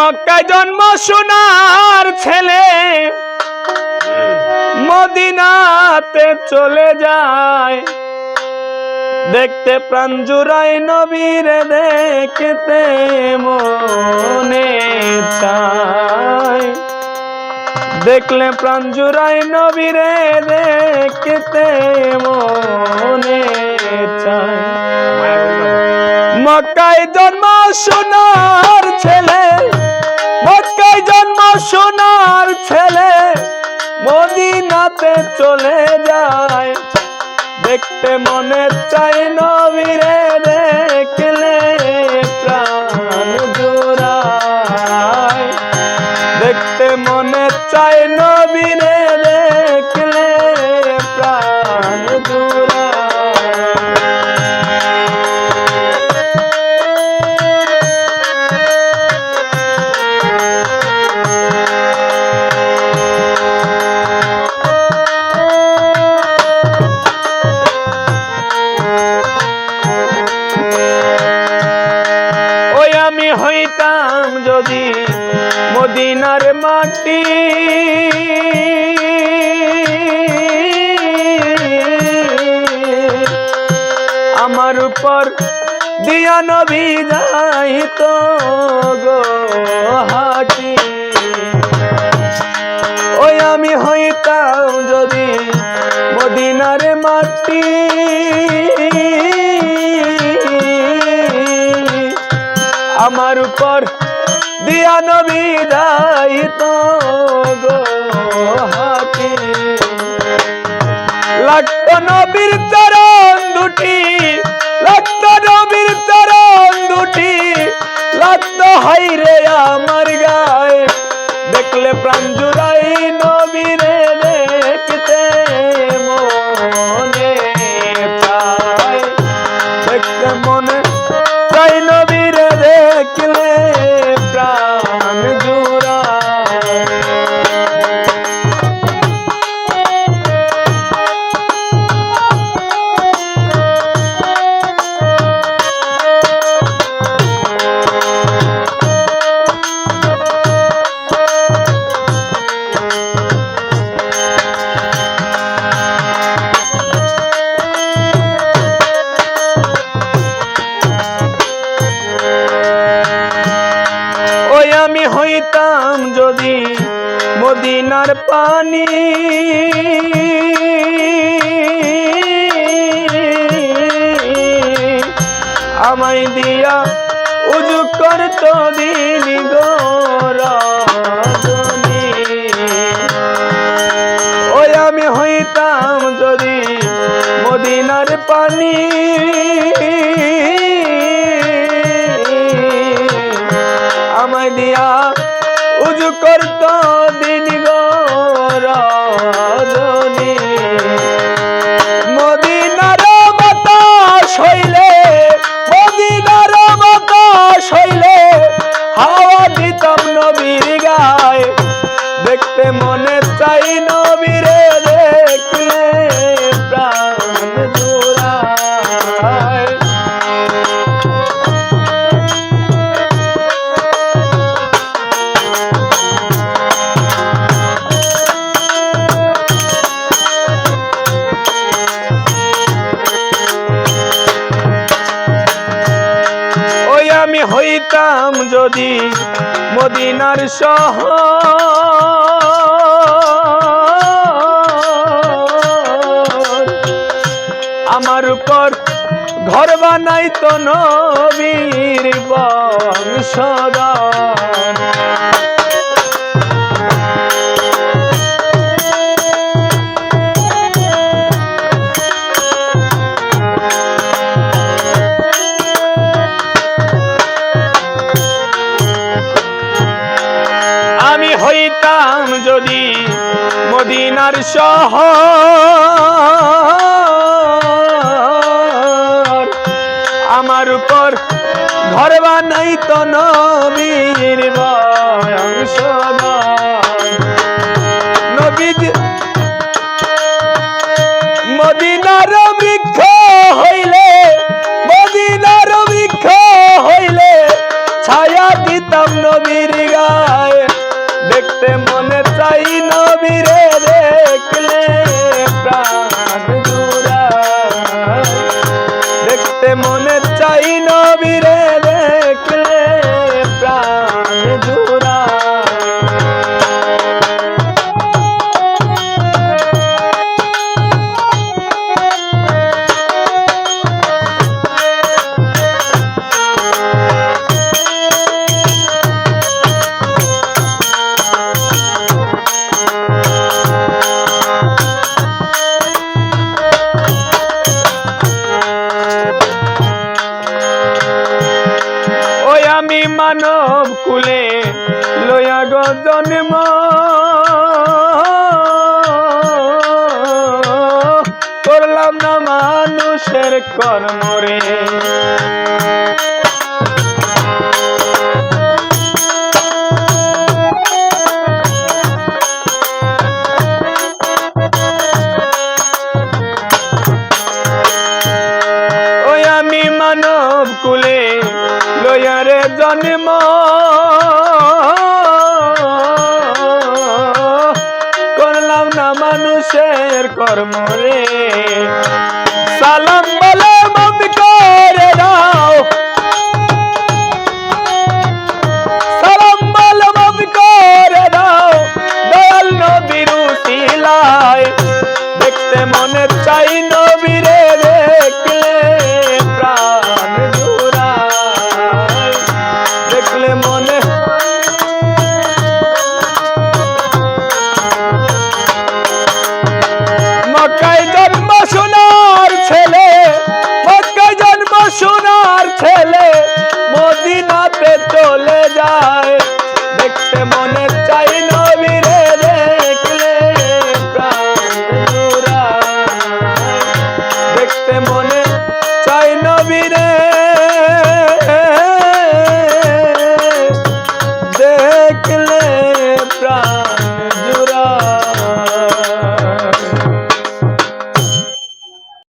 মক্কায় জন্ম সোনার ছেলে। মদিনাতে চলে যায়। দেখতে প্রাণ জুড়াই নবীর দেখতে মনে চায়। দেখলে প্রাণ জুড়াই নবীরে দেখতে মনে চায়। মক্কায় জন্ম সোনার ছেলে। সোনার ছেলে মদিনাতে চলে যায়। দেখতে মনে চাই নবীরে দেখলে ওই আমি হইতাম যদি মদিনার মাটি। আমার উপর দিয়া নবী যাইত গো হাটি। ওই আমি যদি মদিনার মাটি। আমার উপর দিয়া নবী দায়িত গো হাতি। লাগত নবীর চরণ দুটি, লাগত নবীর চরণ দুটি। লাগত হাইরে আমার গায়ে, দেখলে প্রাণ জুড়াই নবীরে হইতাম যদি মদিনার পানি। আমায় দিয়া উজু করত দিন গোরজনী ওই আমি হইতাম যদি মদিনার পানি। আমায় দিয়া করত। হইতাম যদি মদিনার সহ আমার উপর ঘর বানাই তো নবীর বংশধর। আপনার সহ আমার উপর ঘরে বানাই তো নবীর মদিনার বৃক্ষ হইলে, মদিনার বৃক্ষ হইলে ছায়া দিতাম নবীর গায়ে। দেখতে মনে চাই নবীরে Yeah. জন্ম। করলাম না মানুষের কর্মরে করলাম না মানুষের কর্ম রে खेले मोदी ना पे चले जाए। देखते मन